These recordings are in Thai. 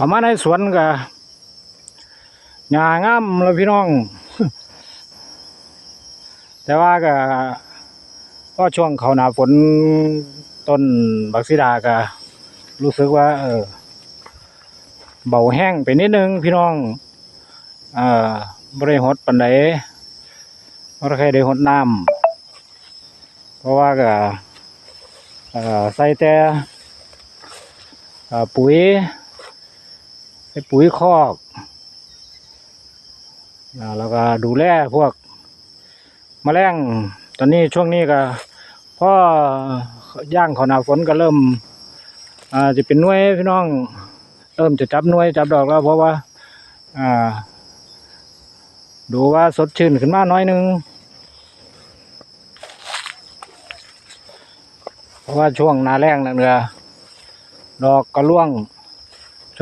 เขามาในสวนก็หญ้างามแล้วพี่น้อง แต่ว่าก็ก็ช่วงเขาหนาฝนต้นบักซิดาก็รู้สึกว่า เออ เบาแห้งไปนิดนึงพี่น้องเอ่อบริหดปันไดบริใครได้หดน้ำเพราะว่าก็ใส่แต่ปุ๋ย ใส่ปุ๋ยคอกแล้วก็ดูแลพวกมแมลงตอนนี้ช่วงนี้ก็พ่อย่างขาหนาฝนก็เริ่มจะเป็นน่วยพี่น้อง เริ่มจะจับน่วยจับดอกแล้วเพราะว่าดูว่าสดชื่นขึ้นมาหน้อยนึงเพราะว่าช่วงนาแรงนั่นก็ดอกก็ร่วง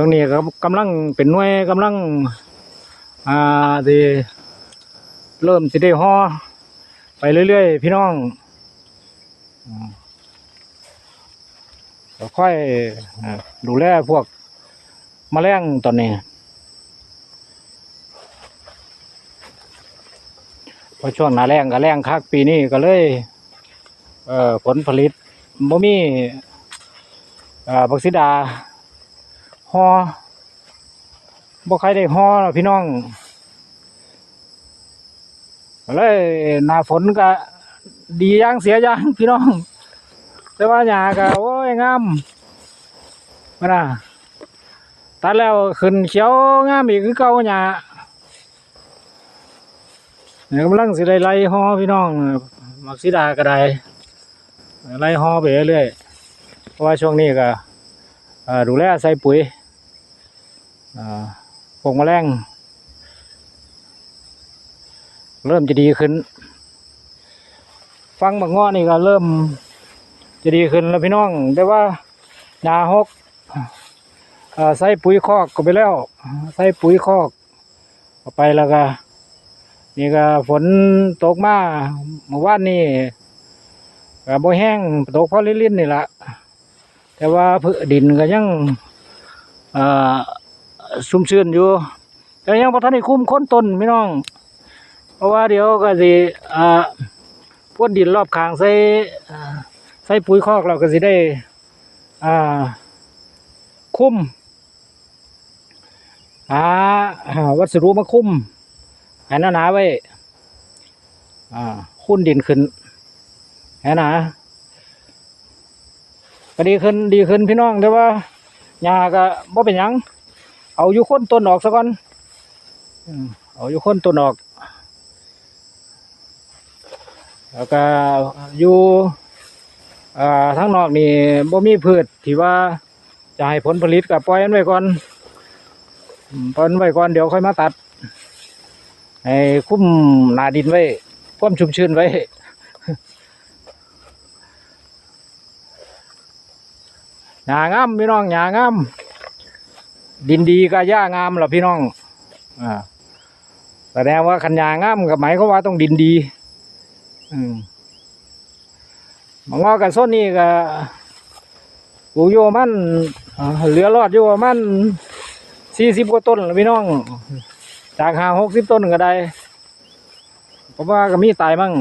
ช่วงนี้ก็กำลังเป็นหน่วยกำลัง อ่าที่เริ่มสิได้ห่อไปเรื่อยๆ พี่น้องก็ค่อยอดูแลพวกมแมลงตอนนี้พอช่วงหนาแรงก็แรงคักปีนี้ก็เลย เอ่อผลผลิตบ่มีเอ่อบักซิดา ฮอบ่ใครได้ฮอหรอพี่น้องเลยหน้าฝนก็ดีย่างเสียย่างพี่น้อง แต่ว่าหญ้าก็โอ้ยงามมาน่ะตัดแล้วขึ้นเขียวงามอีกคือเก่าหญ้าเนี่ยกำลังสิได้ไล่ฮอพี่น้องมักสิดาก็ได้ไล่ฮอไปเรื่อยเพราะว่าช่วงนี้ก็ดูแลใส่ปุ๋ย พวกแมลงเริ่มจะดีขึ้น ฟังบักง้อนี่ก็เริ่มจะดีขึ้นแล้วพี่น้อง แต่ว่าหญ้าหกใส่ปุ๋ยคอกก็ไปแล้ว ใส่ปุ๋ยคอกไปแล้วก็นี่ก็ฝนตกมาเมื่อวานนี่ก็บ่แห้งตกพอลิ้นๆนี่ละแต่ว่าพืดินก็ยังอ่อ ชุ่มชื้นอยู่แต่ยังบ่ทันได้คุ้มค้นต้นพี่น้อง เพราะว่าเดี๋ยวก็สิอ่าพ่นดินรอบข้างใส่ใส่ปุ๋ยคอกเราก็สิได้อ่าคุ้มหาหาวัสดุมาคุ้มให้หนหนาไว้อ่าคุ้นดินขึ้นให้หนาก็ดีขึ้นดีขึ้นพี่น้องแต่ว่าหญ้าก็บ่เป็นยัง เอาอยู่ค้นต้นออกซะก่อนเอาอยู่ค้นต้นออก แล้วก็อยู่ทั้งนอกนี่บ่มีพืชที่ว่าจะให้ผลผลิตกับปล่อยมันไว้ก่อนปล่อยไว้ก่อนเดี๋ยวค่อยมาตัดให้คุ้มนาดินไว้ความชุ่มชื้นไว้หญ้างามพี่น้องหญ้างาม ดินดีก็หญ้างามล่ะพี่น้องอ่าแสดงว่าคันหญ้างามกับหมายเขาว่าต้องดินดี อืมมางอกันส้นนี่ก็ปลูกอยู่ประมันเหลือรอดอยู่ประมันสี่สิบกว่าต้นพี่น้อง จากหาหกสิบต้นก็ได้ผมว่าก็มีตายมั่ง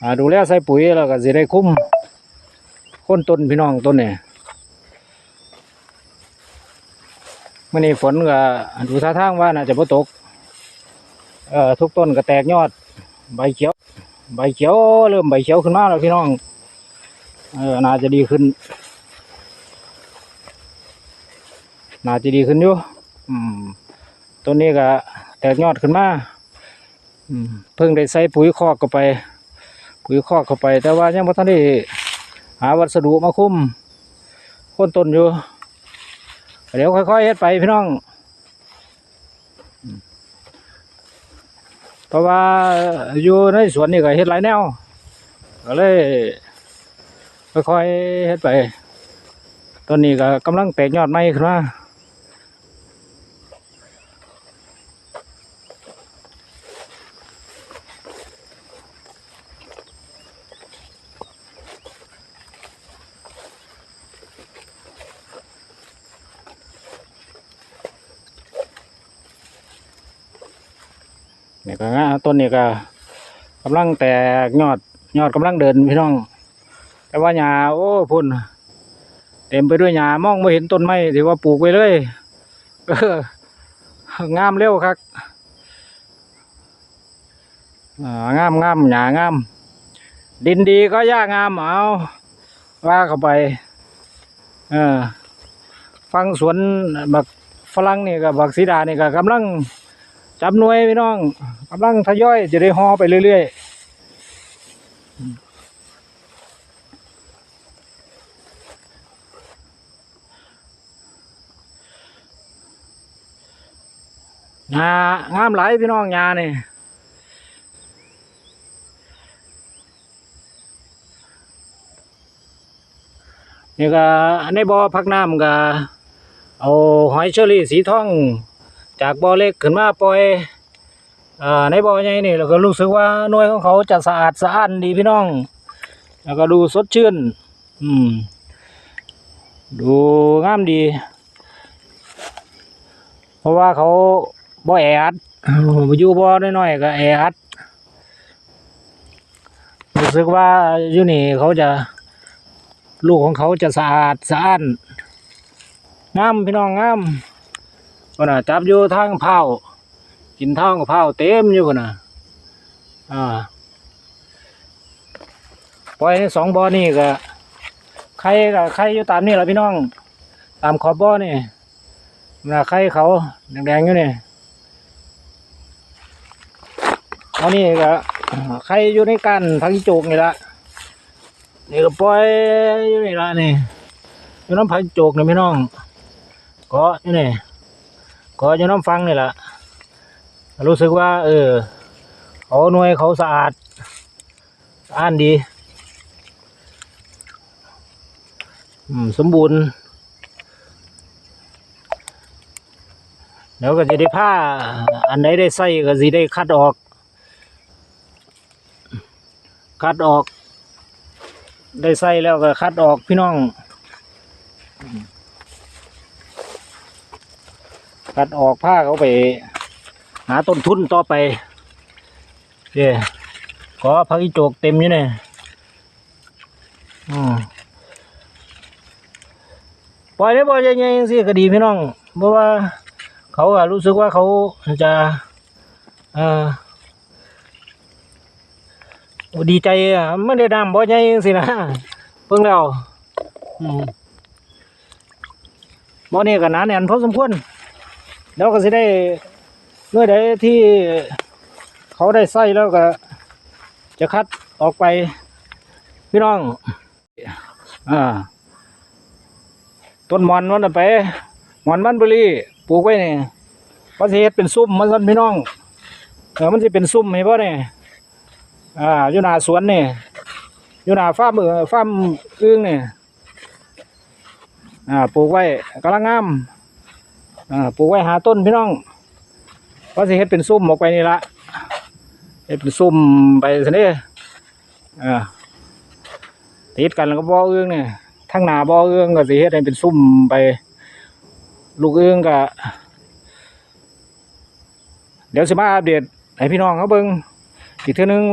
อ่าดูแลใส่ปุ๋ยแล้วก็สิได้คุ้มค้นต้นพี่น้องต้นเนี่ย มื่อนี้ฝนก็ดูท่าทางว่าน่าจะพ่ตก เอ่อทุกต้นก็แตกยอด ใบเขียว ใบเขียวเริ่มใบเขียวขึ้นมาแล้วพี่น้อง เออน่าจะดีขึ้น น่าจะดีขึ้นอยู่อืมต้นนี้ก็แตกยอดขึ้นมาอืมเพิ่งได้ใส่ปุ๋ยคอกเข้าไป ปุ๋ยคอกเข้าไป แต่ว่ายังไม่ทันได้หาวัสดุมาคุ้มโคนต้นอยู่ เดี๋ยวค่อยๆเฮ็ดไปพี่น้อง เพราะว่าอยู่ในสวนนี่ก็เฮ็ดหลายแนว ก็เลย ค่อยๆเฮ็ดไป ตอนนี้ก็กำลังแตกยอดไม้ขึ้นมา นี่ก็งาต้นนี่ก็กำลังแตกยอดยอดกำลังเดินพี่น้อง แต่ว่าหญ้าโอ้พุ่นเต็มไปด้วยหญ้ามองไม่เห็นต้นไม้ถือว่าปลูกไว้เลยงามเร็วครับงามงามหญ้างาม ดินดีก็หญ้างามเอาว่าเข้าไปเออฟังสวนบักฝรั่งนี่กับบักสีดานี่ก็กำลัง จับหน่วยพี่น้องกำลังทยอยจะได้ห่อไปเรื่อยๆงางามไหลพี่น้องงานี่นี่ก็ในบ่อพักน้ำก็เอาหอยเชอรี่สีทอง จากบ่อเล็กขึ้นมาปล่อยอ่ในบ่อใหญ่นี่เราก็รู้สึกว่าหน่วยของเขาจะสะอาดสะอ้านดีพี่น้อง แล้วก็ดูสดชื่น อืม ดูงามดี เพราะว่าเขาบ่อแออัดอยู่บ่อน้อยๆก็แออัดรู้สึกว่าอยู่นี่เขาจะ ลูกของเขาจะสะอาดสะอ้านงามพี่น้องงาม คนน่ะจับอยู่ทางเผากินทางเผาเต็มอยู่คนน่ะอ่าปล่อยสองบ่อนี่ก็ไข่กับไข่อยู่ตามนี่แหละพี่น้อง ตามขอบบ่อนี่น่ะไข่เขาแดงๆอยู่นี่เอานี่ก็ไข่อยู่ในกันทางจุกนี่ละนี่ก็ปล่อยอยู่นี่ละนี่อยู่น้ำพังจุกนี่พี่น้องก็นี่นี่ ก็จะน้ำฟังนี่แหละรู้สึกว่า เออเขาหน่วยเขาสะอาดสะอาดดีสมบูรณ์เดี๋ยวก็จะได้ผ้า อันไหนได้ใส่ก็สิได้คัดออก คัดออก ได้ใส่แล้วก็คัดออกพี่น้อง กัดออกผ้าเขาไป หาต้นทุนต่อไปเดี๋ยก็พักอีโจกเต็มอยู่เนี่ยอืมปล่อยได้บ่ยังไงสิก็ดีพี่น้อง เพราะว่าเขาอะรู้สึกว่าเขาจะเออโอ้ดีใจอะไม่ได้ดำบ่ยังไงสินะเพิ่งแล้วอืมบ่นี่ก็นาแน่นพอสมควร แล้วก็จะได้เมื่อใดที่เขาได้ไส้แล้วก็ จะคัดออกไป พี่น้อง อ่า ต้นหมอนมันนะไปหมอนมันบุรีปลูกไว้เนี่เพราะเฮ็ดเป็นซุ่มมันสันพี่น้องเออมันจะเป็นซุ่มเห็นป่ะเนี่ยอ่าอยู่นาสวนเนี่อยู่นาฟาร์มเออฟาร์มอึ้งนี่ยอ่าปลูกไว้กำลังงาม อ่าปลูกไว้หาต้นพี่น้องว่าสิเฮ็ดเป็นซุ่มออกไปนี่ละเฮ็ดเป็นซุ่มไปสินี่อ่าติดกันแล้วก็บ่อเอื้องเนี่ยทั้งหนาบ่อเอื้องก็สิเฮ็ดให้เป็นซุ่มไป ลูกเอื้องก็เดี๋ยวสิมาอัปเดตให้พี่น้องเขาเบิ่งอีกเทื่อนึง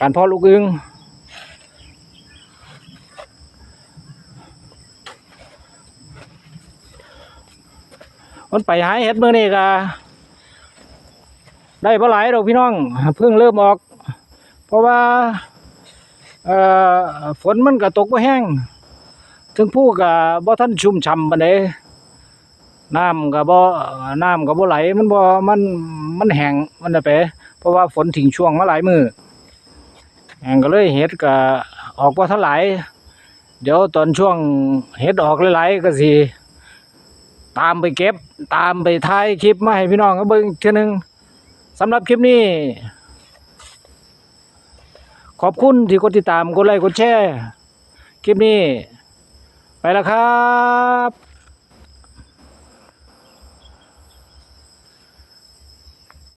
การเพาะลูกเอื้อง มันไปหายเห็ดเมื่อนี่ก็ได้ปลาไหลายดอกพี่น้องเพิ่งเริ่มออก เพราะว่าฝนมันก็ตกบ่แห้งถึงผู้ก็บ่ทันชุ่มฉ่ำปานใดน้ำก็บ่น้ำก็บ่ไหลมันบ่มันมันแห้งมันน่ะไปเพราะว่าฝนทิ้งช่วงมาหลายมือแห้งก็เลยเห็ดก็ออกบ่เท่าไหร่เดี๋ยวตอนช่วงเห็ดออกหลายๆก็สิ ตามไปเก็บ ตามไปถ่ายคลิปมาให้พี่น้องก็เบิ่งอีกเทื่อนึงสำหรับคลิปนี้ ขอบคุณที่กดติดตามกดไลค์กดแชร์คลิปนี้ ไปแล้วครับ